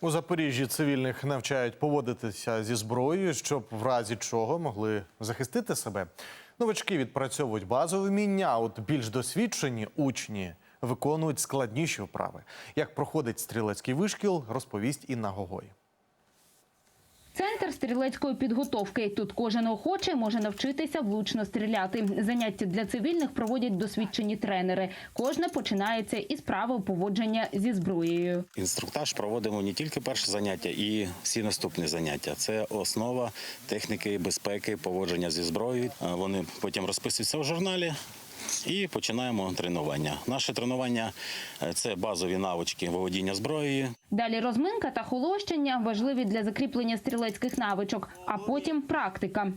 У Запоріжжі цивільних навчають поводитися зі зброєю, щоб в разі чого могли захистити себе. Новачки відпрацьовують базові вміння, а от більш досвідчені учні виконують складніші вправи. Як проходить стрілецький вишкіл, розповість Інна Гогой. Центр стрілецької підготовки. Тут кожен охочий може навчитися влучно стріляти. Заняття для цивільних проводять досвідчені тренери. Кожне починається із правил поводження зі зброєю. Інструктаж проводимо не тільки перше заняття, і всі наступні заняття. Це основа техніки безпеки, поводження зі зброєю. Е, Вони потім розписуються в журналі. І починаємо тренування. Наше тренування е, це базові навички володіння зброєю, Далі розминка та холощення важливі для закріплення стрілецьких навичок, а потім практика.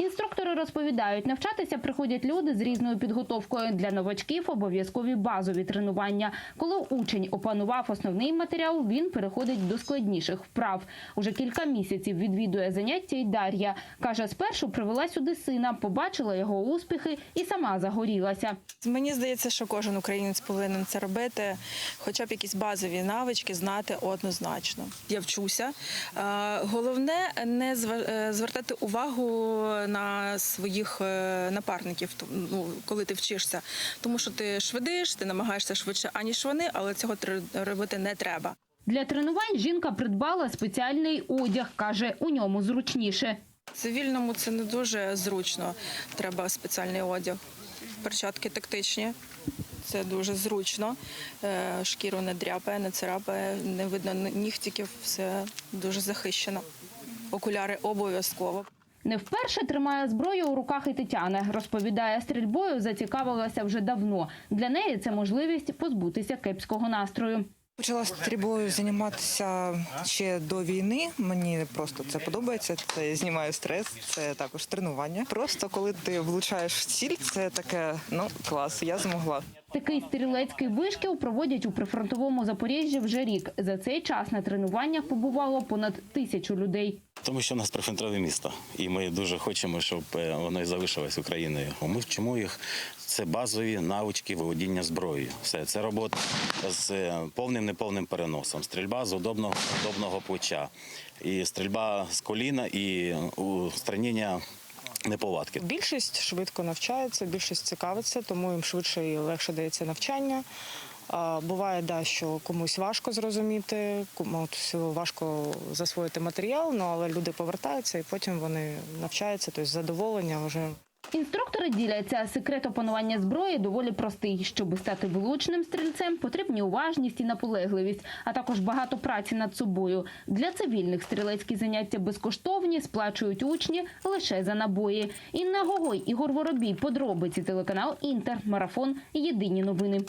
Інструктори розповідають, навчатися приходять люди з різною підготовкою. Для новачків обов'язкові базові тренування. Коли учень опанував основний матеріал, він переходить до складніших вправ. Уже кілька місяців відвідує заняття й Дар'я. Каже, спершу привела сюди сина, побачила його успіхи і сама загорілася. Мені здається, що кожен українець повинен це робити, хоча б якісь базові навички знати однозначно. Я вчуся. Е, Головне не е, звертати увагу на своїх е, напарників, ну, коли ти вчишся, тому що ти швидиш, ти намагаєшся швидше, аніж вони, але цього робити не треба. Для тренувань жінка придбала спеціальний одяг. Каже, у ньому зручніше. Цивільному це не дуже зручно. Треба спеціальний одяг. Перчатки тактичні. Це дуже зручно. Е, Шкіру не дряпає, не царапає, не видно нігтиків, все дуже захищено. Окуляри обов'язково. Не вперше тримає зброю у руках і Тетяна. Розповідає, стрільбою зацікавилася вже давно. Для неї це можливість позбутися кепського настрою. Почала стрільбою займатися ще до війни. Мені просто це подобається. Це знімає стрес, це також тренування. Просто коли ти влучаєш в ціль, це таке ну клас. Я змогла. Такий стрілецький вишкіл проводять у прифронтовому Запоріжжі вже рік. За цей час на тренуваннях побувало понад тисячу людей. Тому що у нас прифронтове місто, і ми дуже хочемо, щоб е, воно і залишилось Україною. Ми вчимо їх. Це базові навички володіння зброєю. Все це робота з е, повним неповним переносом, стрільба з удобного удобного плеча, і стрільба з коліна, і устранення неповадки. Більшість швидко навчається, більшість цікавиться, тому їм швидше і легше дається навчання. Буває, да, що комусь важко зрозуміти, комусь важко засвоїти матеріал, ну але люди повертаються і потім вони навчаються, тобто задоволення вже Інструктори діляться. Секрет опанування зброї доволі простий. Щоб стати влучним стрільцем, потрібні уважність і наполегливість, а також багато праці над собою. Для цивільних стрілецькі заняття безкоштовні, сплачують учні лише за набої. Інна Гогой, Ігор Воробій, подробиці телеканал Інтер, марафон. Єдині новини.